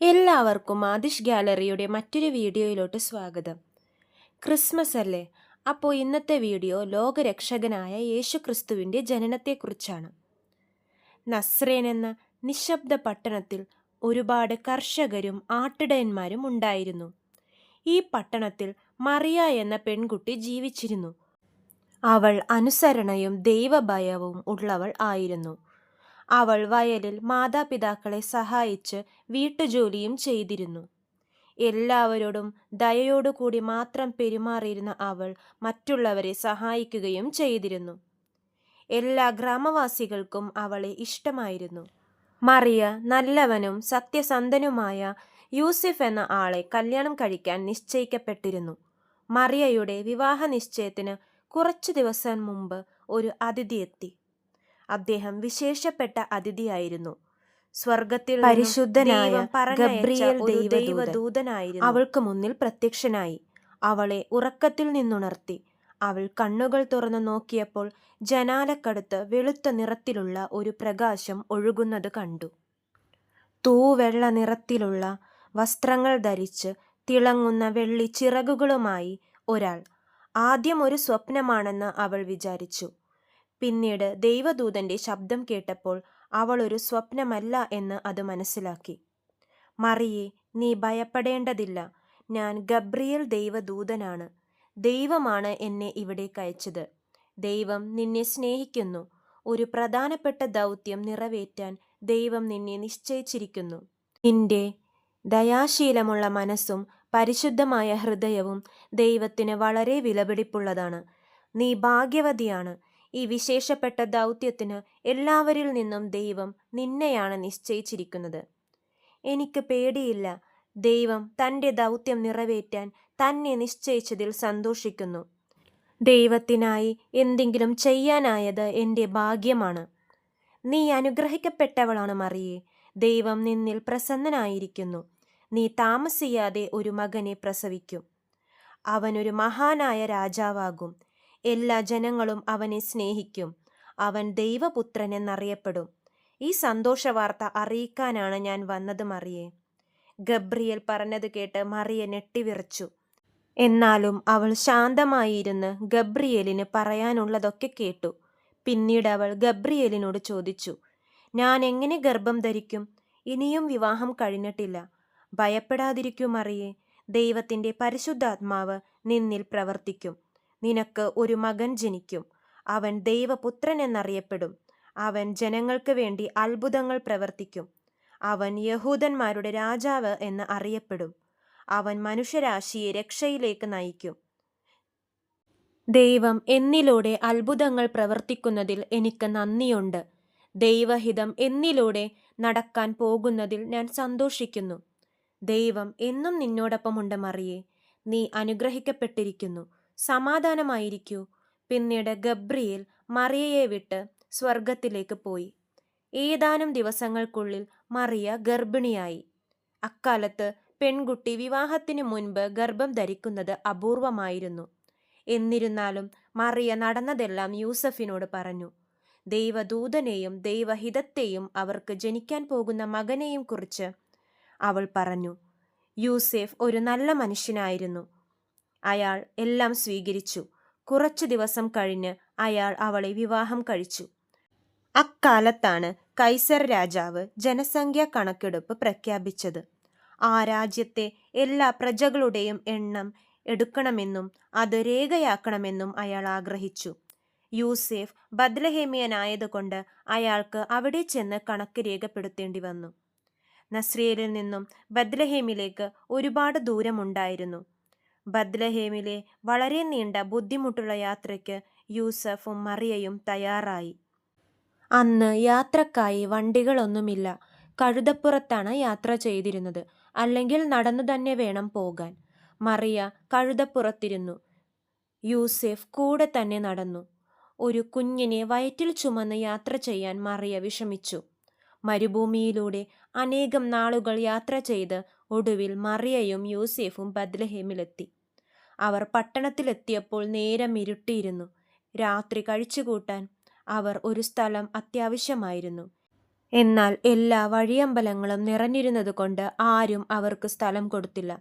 എല്ലാവർക്കും ആദിഷ് ഗാലറിയുടെ മറ്റൊരു വീഡിയോയിലോട്ട് സ്വാഗതം. ക്രിസ്മസ് അല്ലേ? അപ്പോൾ ഇന്നത്തെ വീഡിയോ ലോകരക്ഷകനായ യേശു ക്രിസ്തുവിന്റെ ജനനത്തെക്കുറിച്ചാണ്. നസ്രേൻ എന്ന നിശബ്ദ പട്ടണത്തിൽ ഒരുപാട് കർഷകരും ആട്ടിടയന്മാരും ഉണ്ടായിരുന്നു. ഈ പട്ടണത്തിൽ മറിയ എന്ന പെൺകുട്ടി ജീവിച്ചിരുന്നു. അവൾ അനുസരണയും ദൈവഭയവും ഉള്ളവൾ ആയിരുന്നു. അവൾ വയലിൽ മാതാപിതാക്കളെ സഹായിച്ച് വീട്ടുജോലിയും ചെയ്തിരുന്നു. എല്ലാവരോടും ദയയോടുകൂടി മാത്രം പെരുമാറിയിരുന്ന അവൾ മറ്റുള്ളവരെ സഹായിക്കുകയും ചെയ്തിരുന്നു. എല്ലാ ഗ്രാമവാസികൾക്കും അവളെ ഇഷ്ടമായിരുന്നു. മറിയ നല്ലവനും സത്യസന്ധനുമായ യൂസിഫ് എന്ന ആളെ കല്യാണം കഴിക്കാൻ നിശ്ചയിക്കപ്പെട്ടിരുന്നു. മറിയയുടെ വിവാഹ നിശ്ചയത്തിന് കുറച്ചു ദിവസം മുമ്പ് ഒരു അതിഥി എത്തി. അദ്ദേഹം വിശേഷപ്പെട്ട അതിഥിയായിരുന്നു. സ്വർഗത്തിൽ പരിശുദ്ധനായ ഗബ്രിയേൽ ദൈവദൂതനായിരുന്നു. അവൾക്ക് മുന്നിൽ പ്രത്യക്ഷനായി. അവളെ ഉറക്കത്തിൽ നിന്നുണർത്തി. അവൾ കണ്ണുകൾ തുറന്നു നോക്കിയപ്പോൾ ജനാലക്കടുത്ത് വെളുത്ത നിറത്തിലുള്ള ഒരു പ്രകാശം ഒഴുകുന്നത് കണ്ടു. തൂവെള്ള നിറത്തിലുള്ള വസ്ത്രങ്ങൾ ധരിച്ച് തിളങ്ങുന്ന വെള്ളി ചിറകുകളുമായി ഒരാൾ ആദ്യം ഒരു സ്വപ്നമാണെന്ന് അവൾ വിചാരിച്ചു. പിന്നീട് ദൈവദൂതന്റെ ശബ്ദം കേട്ടപ്പോൾ അവൾ ഒരു സ്വപ്നമല്ല എന്ന് അത് മനസ്സിലാക്കി. മറിയെ നീ ഭയപ്പെടേണ്ടതില്ല. ഞാൻ ഗബ്രിയൽ ദൈവദൂതനാണ്. ദൈവമാണ് എന്നെ ഇവിടേക്ക് അയച്ചത് ദൈവം നിന്നെ സ്നേഹിക്കുന്നു. ഒരു പ്രധാനപ്പെട്ട ദൗത്യം നിറവേറ്റാൻ ദൈവം നിന്നെ നിശ്ചയിച്ചിരിക്കുന്നു. നിന്റെ ദയാശീലമുള്ള മനസ്സും പരിശുദ്ധമായ ഹൃദയവും ദൈവത്തിന് വളരെ വിലപിടിപ്പുള്ളതാണ്. നീ ഭാഗ്യവതിയാണ്. ഈ വിശേഷപ്പെട്ട ദൗത്യത്തിന് എല്ലാവരിൽ നിന്നും ദൈവം നിന്നെയാണ് നിശ്ചയിച്ചിരിക്കുന്നത്. എനിക്ക് പേടിയില്ല. ദൈവം തന്റെ ദൗത്യം നിറവേറ്റാൻ തന്നെ നിശ്ചയിച്ചതിൽ സന്തോഷിക്കുന്നു. ദൈവത്തിനായി എന്തെങ്കിലും ചെയ്യാനായത് എന്റെ ഭാഗ്യമാണ്. നീ അനുഗ്രഹിക്കപ്പെട്ടവളാണ് മറിയെ. ദൈവം നിന്നിൽ പ്രസന്നനായിരിക്കുന്നു. നീ താമസിയാതെ ഒരു മകനെ പ്രസവിക്കും. അവനൊരു മഹാനായ രാജാവാകും. എല്ലാ ജനങ്ങളും അവനെ സ്നേഹിക്കും. അവൻ ദൈവപുത്രൻ എന്നറിയപ്പെടും. ഈ സന്തോഷ വാർത്ത അറിയിക്കാനാണ് ഞാൻ വന്നത് മറിയെ. ഗബ്രിയൽ പറഞ്ഞത് കേട്ട് മറിയ ഞെട്ടിവിറച്ചു. എന്നാലും അവൾ ശാന്തമായിരുന്ന് ഗബ്രിയലിന് പറയാനുള്ളതൊക്കെ കേട്ടു. പിന്നീട് അവൾ ഗബ്രിയലിനോട് ചോദിച്ചു ഞാൻ എങ്ങനെ ഗർഭം ധരിക്കും? ഇനിയും വിവാഹം കഴിഞ്ഞിട്ടില്ല. ഭയപ്പെടാതിരിക്കും മറിയെ. ദൈവത്തിന്റെ പരിശുദ്ധാത്മാവ് നിന്നിൽ പ്രവർത്തിക്കും. നിനക്ക് ഒരു മകൻ ജനിക്കും. അവൻ ദൈവപുത്രൻ എന്നറിയപ്പെടും. അവൻ ജനങ്ങൾക്ക് വേണ്ടി അത്ഭുതങ്ങൾ പ്രവർത്തിക്കും. അവൻ യഹൂദന്മാരുടെ രാജാവ് എന്ന് അറിയപ്പെടും. അവൻ മനുഷ്യരാശിയെ രക്ഷയിലേക്ക് നയിക്കും. ദൈവം എന്നിലൂടെ അത്ഭുതങ്ങൾ പ്രവർത്തിക്കുന്നതിൽ എനിക്ക് നന്ദിയുണ്ട്. ദൈവഹിതം എന്നിലൂടെ നടക്കാൻ പോകുന്നതിൽ ഞാൻ സന്തോഷിക്കുന്നു. ദൈവം എന്നും നിന്നോടൊപ്പമുണ്ട് മറിയേ. നീ അനുഗ്രഹിക്കപ്പെട്ടിരിക്കുന്നു. സമാധാനമായിരിക്കൂ. പിന്നീട് ഗബ്രിയേൽ മറിയയെ വിട്ട് സ്വർഗത്തിലേക്ക് പോയി. ഏതാനും ദിവസങ്ങൾക്കുള്ളിൽ മറിയ ഗർഭിണിയായി. അക്കാലത്ത് പെൺകുട്ടി വിവാഹത്തിന് മുൻപ് ഗർഭം ധരിക്കുന്നത് അപൂർവമായിരുന്നു. എന്നിരുന്നാലും മറിയ നടന്നതെല്ലാം യൂസഫിനോട് പറഞ്ഞു. ദൈവദൂതനെയും ദൈവഹിതത്തെയും അവർക്ക് ജനിക്കാൻ പോകുന്ന മകനെയും കുറിച്ച് അവൾ പറഞ്ഞു. യൂസേഫ് ഒരു നല്ല മനുഷ്യനായിരുന്നു. അയാൾ എല്ലാം സ്വീകരിച്ചു. കുറച്ചു ദിവസം കഴിഞ്ഞ് അയാൾ അവളെ വിവാഹം കഴിച്ചു. അക്കാലത്താണ് കൈസർ രാജാവ് ജനസംഖ്യാ കണക്കെടുപ്പ് പ്രഖ്യാപിച്ചത്. ആ രാജ്യത്തെ എല്ലാ പ്രജകളുടെയും എണ്ണം എടുക്കണമെന്നും അത് രേഖയാക്കണമെന്നും അയാൾ ആഗ്രഹിച്ചു. യൂസേഫ് ബദ്ലഹേമിയനായതുകൊണ്ട് അയാൾക്ക് അവിടെ ചെന്ന് കണക്ക് രേഖപ്പെടുത്തേണ്ടി വന്നു. നസ്രിയലിൽ നിന്നും ബദ്ലഹേമിലേക്ക് ഒരുപാട് ദൂരമുണ്ടായിരുന്നു. ബദ്ലഹേമിലെ വളരെ നീണ്ട ബുദ്ധിമുട്ടുള്ള യാത്രയ്ക്ക് യൂസഫും മറിയയും തയ്യാറായി. അന്ന് യാത്രക്കായി വണ്ടികളൊന്നുമില്ല. കഴുതപ്പുറത്താണ് യാത്ര ചെയ്തിരുന്നത്. അല്ലെങ്കിൽ നടന്നു തന്നെ വേണം പോകാൻ. മറിയ കഴുതപ്പുറത്തിരുന്നു. യൂസെഫ് കൂടെ തന്നെ നടന്നു. ഒരു കുഞ്ഞിനെ വയറ്റിൽ ചുമന്ന് യാത്ര ചെയ്യാൻ മറിയ വിഷമിച്ചു. മരുഭൂമിയിലൂടെ അനേകം നാളുകൾ യാത്ര ചെയ്ത് ഒടുവിൽ മറിയയും യൂസേഫും ബദ്ലഹേമിലെത്തി അവർ പട്ടണത്തിലെത്തിയപ്പോൾ നേരം ഇരുട്ടിയിരുന്നു. രാത്രി കഴിച്ചുകൂട്ടാൻ അവർ ഒരു സ്ഥലം അത്യാവശ്യമായിരുന്നു. എന്നാൽ എല്ലാ വഴിയമ്പലങ്ങളും നിറഞ്ഞിരുന്നതുകൊണ്ട് ആരും അവർക്ക് സ്ഥലം കൊടുത്തില്ല.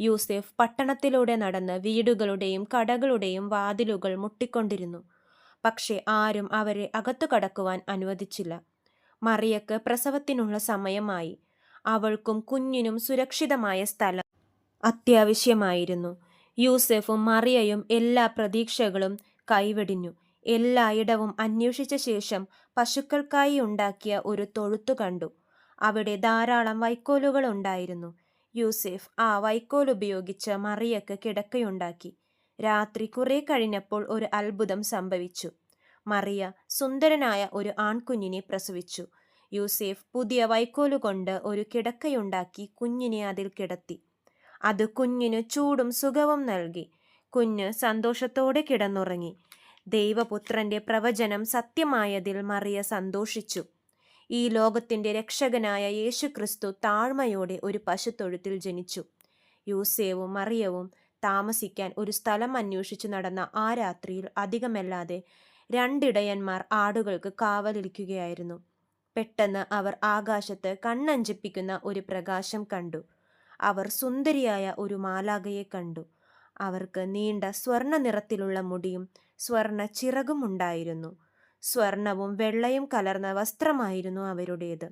യൂസെഫ് പട്ടണത്തിലൂടെ നടന്ന് വീടുകളുടെയും കടകളുടെയും വാതിലുകൾ മുട്ടിക്കൊണ്ടിരുന്നു. പക്ഷേ ആരും അവരെ അകത്തു കടക്കുവാൻ അനുവദിച്ചില്ല. മറിയക്ക് പ്രസവത്തിനുള്ള സമയമായി. അവൾക്കും കുഞ്ഞിനും സുരക്ഷിതമായ സ്ഥലം അത്യാവശ്യമായിരുന്നു. യൂസഫും മറിയയും എല്ലാ പ്രതീക്ഷകളും കൈവെടിഞ്ഞു. എല്ലായിടവും അന്വേഷിച്ച ശേഷം പശുക്കൾക്കായി ഉണ്ടാക്കിയ ഒരു തൊഴുത്തു കണ്ടു. അവിടെ ധാരാളം വൈക്കോലുകൾ ഉണ്ടായിരുന്നു. യൂസഫ് ആ വൈക്കോൽ ഉപയോഗിച്ച് മറിയക്ക് കിടക്കയുണ്ടാക്കി. രാത്രി കുറെ കഴിഞ്ഞപ്പോൾ ഒരു അത്ഭുതം സംഭവിച്ചു. മറിയ സുന്ദരനായ ഒരു ആൺകുഞ്ഞിനെ പ്രസവിച്ചു. യൂസേഫ് പുതിയ വൈക്കോലുകൊണ്ട് ഒരു കിടക്കയുണ്ടാക്കി കുഞ്ഞിനെ അതിൽ കിടത്തി. അത് കുഞ്ഞിന് ചൂടും സുഖവും നൽകി. കുഞ്ഞ് സന്തോഷത്തോടെ കിടന്നുറങ്ങി. ദൈവപുത്രന്റെ പ്രവചനം സത്യമായതിൽ മറിയ സന്തോഷിച്ചു. ഈ ലോകത്തിന്റെ രക്ഷകനായ യേശുക്രിസ്തു താഴ്മയോടെ ഒരു പശുത്തൊഴുത്തിൽ ജനിച്ചു. യൂസേവും മറിയവും താമസിക്കാൻ ഒരു സ്ഥലം അന്വേഷിച്ചു നടന്ന ആ രാത്രിയിൽ അധികമല്ലാതെ രണ്ടിടയന്മാർ ആടുകൾക്ക് കാവലിരിക്കുകയായിരുന്നു. പെട്ടെന്ന് അവർ ആകാശത്ത് കണ്ണഞ്ചിപ്പിക്കുന്ന ഒരു പ്രകാശം കണ്ടു. അവർ സുന്ദരിയായ ഒരു മാലാകയെ കണ്ടു. അവർക്ക് നീണ്ട സ്വർണ നിറത്തിലുള്ള മുടിയും സ്വർണ ചിറകും ഉണ്ടായിരുന്നു. സ്വർണവും വെള്ളയും കലർന്ന വസ്ത്രമായിരുന്നു അവരുടേത്.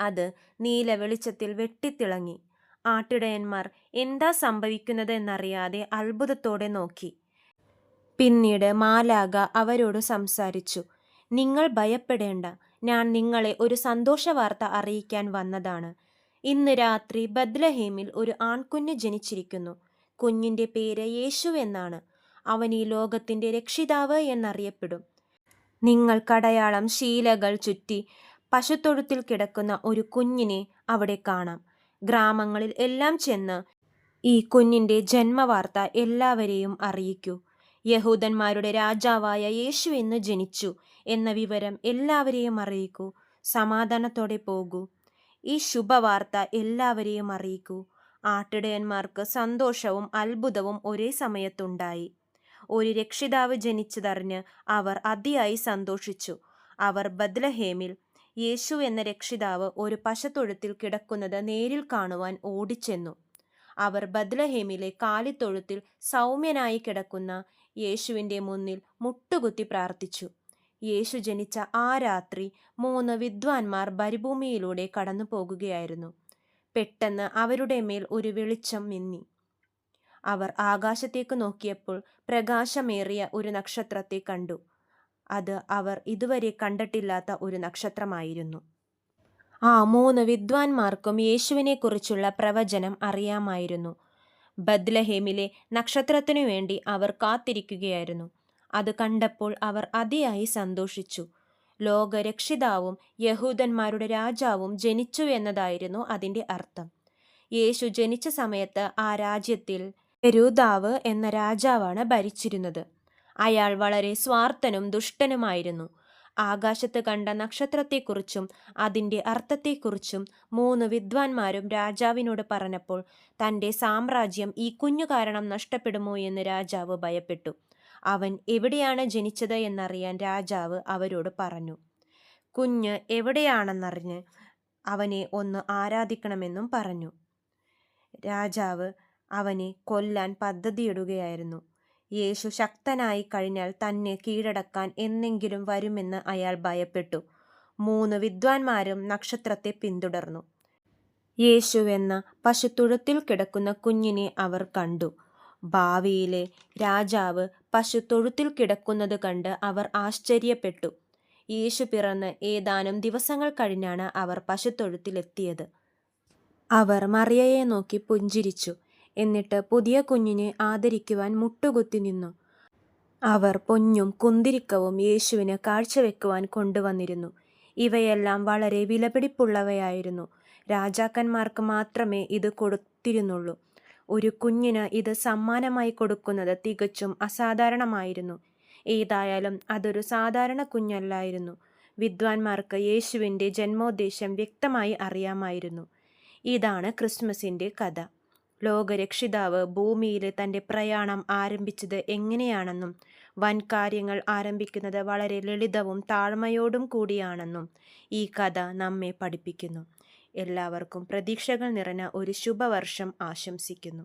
അത് നീല വെളിച്ചത്തിൽ വെട്ടിത്തിളങ്ങി. ആട്ടിടയന്മാർ എന്താ സംഭവിക്കുന്നത് എന്നറിയാതെ അത്ഭുതത്തോടെ നോക്കി. പിന്നീട് മാലാക അവരോട് സംസാരിച്ചു നിങ്ങൾ ഭയപ്പെടേണ്ട. ഞാൻ നിങ്ങളെ ഒരു സന്തോഷ വാർത്ത അറിയിക്കാൻ വന്നതാണ്. ഇന്ന് രാത്രി ബദ്ലഹേമിൽ ഒരു ആൺകുഞ്ഞ് ജനിച്ചിരിക്കുന്നു. കുഞ്ഞിന്റെ പേര് യേശു എന്നാണ്. അവൻ ഈ ലോകത്തിന്റെ രക്ഷിതാവ് എന്നറിയപ്പെടും. നിങ്ങൾ കടയാളം ശീലകൾ ചുറ്റി പശുത്തൊഴുത്തിൽ കിടക്കുന്ന ഒരു കുഞ്ഞിനെ അവിടെ കാണാം. ഗ്രാമങ്ങളിൽ എല്ലാം ചെന്ന് ഈ കുഞ്ഞിന്റെ ജന്മവാർത്ത എല്ലാവരെയും അറിയിക്കൂ. യഹൂദന്മാരുടെ രാജാവായ യേശു എന്ന് ജനിച്ചു എന്ന വിവരം എല്ലാവരെയും അറിയിക്കൂ. സമാധാനത്തോടെ പോകൂ. ഈ ശുഭവാർത്ത എല്ലാവരെയും അറിയിക്കൂ. ആട്ടിടയന്മാർക്ക് സന്തോഷവും അത്ഭുതവും ഒരേ സമയത്തുണ്ടായി. ഒരു രക്ഷിതാവ് ജനിച്ചതറിഞ്ഞ് അവർ അതിയായി സന്തോഷിച്ചു. അവർ ബദ്ലഹേമിൽ യേശു എന്ന രക്ഷിതാവ് ഒരു പശത്തൊഴുത്തിൽ കിടക്കുന്നത് നേരിൽ കാണുവാൻ ഓടിച്ചെന്നു. അവർ ബദ്ലഹേമിലെ കാലിത്തൊഴുത്തിൽ സൗമ്യനായി കിടക്കുന്ന യേശുവിന്റെ മുന്നിൽ മുട്ടുകുത്തി പ്രാർത്ഥിച്ചു. യേശു ജനിച്ച ആ രാത്രി മൂന്ന് വിദ്വാൻമാർ മരുഭൂമിയിലൂടെ കടന്നു പോകുകയായിരുന്നു. പെട്ടെന്ന് അവരുടെ മേൽ ഒരു വെളിച്ചം മിന്നി. അവർ ആകാശത്തേക്ക് നോക്കിയപ്പോൾ പ്രകാശമേറിയ ഒരു നക്ഷത്രത്തെ കണ്ടു. അത് അവർ ഇതുവരെ കണ്ടിട്ടില്ലാത്ത ഒരു നക്ഷത്രമായിരുന്നു. ആ മൂന്ന് വിദ്വാൻമാർക്കും യേശുവിനെക്കുറിച്ചുള്ള പ്രവചനം അറിയാമായിരുന്നു. ബദ്ലഹേമിലെ നക്ഷത്രത്തിനു വേണ്ടി അവർ കാത്തിരിക്കുകയായിരുന്നു. അത് കണ്ടപ്പോൾ അവർ അതിയായി സന്തോഷിച്ചു. ലോകരക്ഷിതാവും യഹൂദന്മാരുടെ രാജാവും ജനിച്ചു എന്നതായിരുന്നു അതിന്റെ അർത്ഥം. യേശു ജനിച്ച സമയത്ത് ആ രാജ്യത്തിൽ പെരൂദാവ് എന്ന രാജാവാണ് ഭരിച്ചിരുന്നത്. അയാൾ വളരെ സ്വാർത്ഥനും ദുഷ്ടനുമായിരുന്നു. ആകാശത്ത് കണ്ട നക്ഷത്രത്തെക്കുറിച്ചും അതിന്റെ അർത്ഥത്തെക്കുറിച്ചും മൂന്ന് വിദ്വാൻമാരും രാജാവിനോട് പറഞ്ഞപ്പോൾ തന്റെ സാമ്രാജ്യം ഈ കുഞ്ഞു കാരണം നഷ്ടപ്പെടുമോ എന്ന് രാജാവ് ഭയപ്പെട്ടു. അവൻ എവിടെയാണ് ജനിച്ചത് എന്നറിയാൻ രാജാവ് അവരോട് പറഞ്ഞു. കുഞ്ഞ് എവിടെയാണെന്നറിഞ്ഞ് അവനെ ഒന്ന് ആരാധിക്കണമെന്നും പറഞ്ഞു. രാജാവ് അവനെ കൊല്ലാൻ പദ്ധതിയിടുകയായിരുന്നു. യേശു ശക്തനായി കഴിഞ്ഞാൽ തന്നെ കീഴടക്കാൻ എന്നെങ്കിലും വരുമെന്ന് അയാൾ ഭയപ്പെട്ടു. മൂന്ന് വിദ്വാൻമാരും നക്ഷത്രത്തെ പിന്തുടർന്നു. യേശു എന്ന പശുത്തുഴത്തിൽ കിടക്കുന്ന കുഞ്ഞിനെ അവർ കണ്ടു. ഭാവിയിലെ രാജാവ് പശുത്തൊഴുത്തിൽ കിടക്കുന്നത് കണ്ട് അവർ ആശ്ചര്യപ്പെട്ടു. യേശു പിറന്ന് ഏതാനും ദിവസങ്ങൾ കഴിഞ്ഞാണ് അവർ പശുത്തൊഴുത്തിലെത്തിയത്. അവർ മറിയയെ നോക്കി പുഞ്ചിരിച്ചു. എന്നിട്ട് പുതിയ കുഞ്ഞിനെ ആദരിക്കുവാൻ മുട്ടുകുത്തി നിന്നു. അവർ പൊന്നും കുന്തിരിക്കവും യേശുവിന് കാഴ്ചവെക്കുവാൻ കൊണ്ടുവന്നിരുന്നു. ഇവയെല്ലാം വളരെ വിലപിടിപ്പുള്ളവയായിരുന്നു. രാജാക്കന്മാർക്ക് മാത്രമേ ഇത് കൊടുത്തിരുന്നുള്ളൂ. ഒരു കുഞ്ഞിന് ഇത് സമ്മാനമായി കൊടുക്കുന്നത് തികച്ചും അസാധാരണമായിരുന്നു. ഏതായാലും അതൊരു സാധാരണ കുഞ്ഞല്ലായിരുന്നു. വിദ്വാൻമാർക്ക് യേശുവിന്റെ ജന്മോദ്ദേശം വ്യക്തമായി അറിയാമായിരുന്നു. ഇതാണ് ക്രിസ്മസിന്റെ കഥ. ലോകരക്ഷിതാവ് ഭൂമിയിൽ തന്റെ പ്രയാണം ആരംഭിച്ചത് എങ്ങനെയാണെന്നും വൻ കാര്യങ്ങൾ ആരംഭിക്കുന്നത് വളരെ ലളിതവും താഴ്മയോടും കൂടിയാണെന്നും ഈ കഥ നമ്മെ പഠിപ്പിക്കുന്നു. എല്ലാവർക്കും പ്രതീക്ഷകൾ നിറഞ്ഞ ഒരു ശുഭവർഷം ആശംസിക്കുന്നു.